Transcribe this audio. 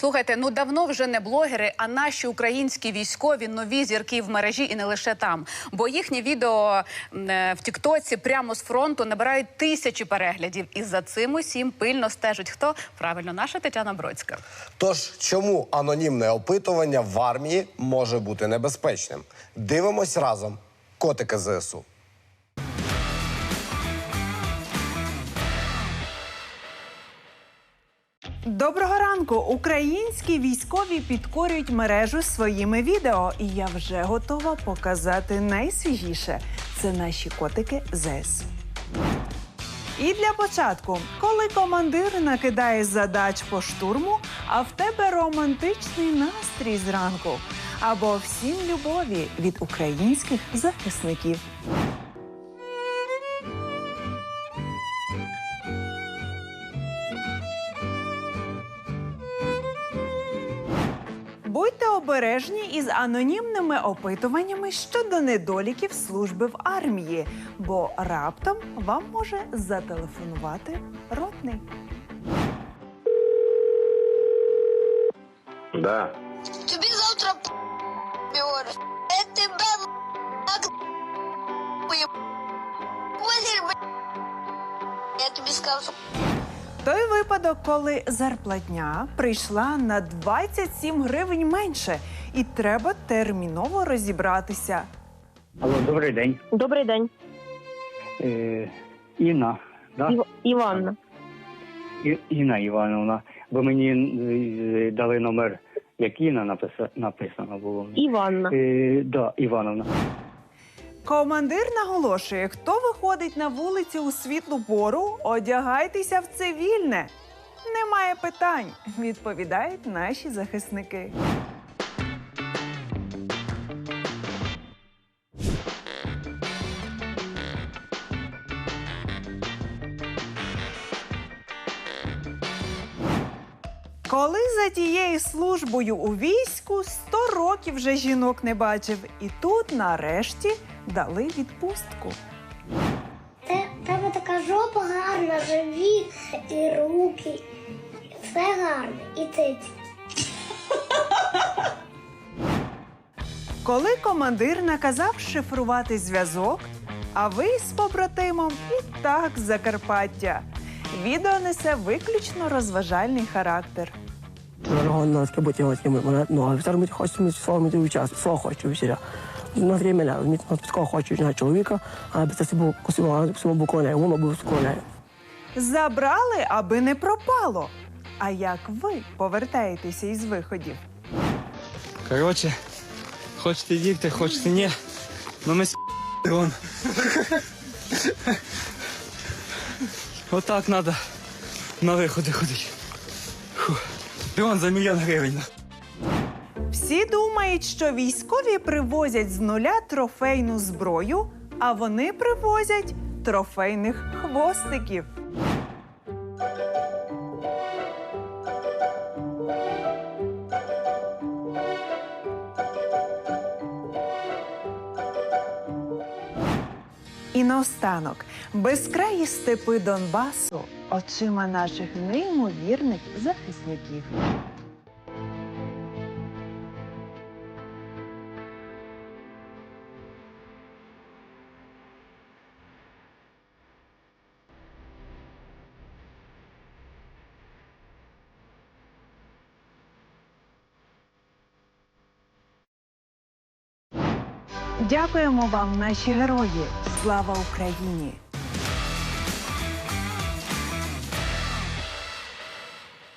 Слухайте, ну давно вже не блогери, а наші українські військові нові зірки в мережі і не лише там. Бо їхні відео е, в Тіктоці прямо з фронту набирають тисячі переглядів. І за цим усім пильно стежить хто правильно, наша Тетяна Бродська. Тож, чому анонімне опитування в армії може бути небезпечним? Дивимось разом. Котики ЗСУ. Доброго ранку! Українські військові підкорюють мережу своїми відео, і я вже готова показати найсвіжіше. Це наші котики ЗС. І для початку, коли командир накидає задач по штурму, а в тебе романтичний настрій зранку, або всім любові від українських захисників. Обережні із анонімними опитуваннями щодо недоліків служби в армії, бо раптом вам може зателефонувати ротний. Да. Тобі завтра говориш. Я тебе так Вигір, Я тобі скажу. Той випадок, коли зарплатня прийшла на 27 гривень менше, і треба терміново розібратися. Алло, добрий день. Добрий день, Е, Інна, да? Ів... Іванна. І- Інна Івановна. Ви мені е, дали номер, як Інна написа... написано було. Іванна. Е, да, Івановна. Командир наголошує, хто виходить на вулицю у світлу пору, одягайтеся в цивільне. Немає питань, відповідають наші захисники. Коли за тією службою у війську 100 років вже жінок не бачив, і тут нарешті дали відпустку. Те, тебе така жопа гарна, живіт і руки. Все гарне. І циці. Коли командир наказав шифрувати зв'язок, а ви з побратимом і так Закарпаття. Відео несе виключно розважальний характер. Дорого с кем делать не мы. Ну, ми хоче ми слово ми час, слово хоче всіля. На время ми на хоче на чоловіка, а без цього косимо косимо буконе, воно був сконе. Забрали, аби не пропало. А як ви повертаєтеся із виходів? Короче, хочете їхати, хочете ні. Ну ми дрон. Отак треба на виходи ходити. Фу. Дрон за мільйон гривень. Всі думають, що військові привозять з нуля трофейну зброю, а вони привозять трофейних хвостиків. І наостанок безкраї степи Донбасу очима наших неймовірних захисників. Дякуємо вам, наші герої! Слава Україні!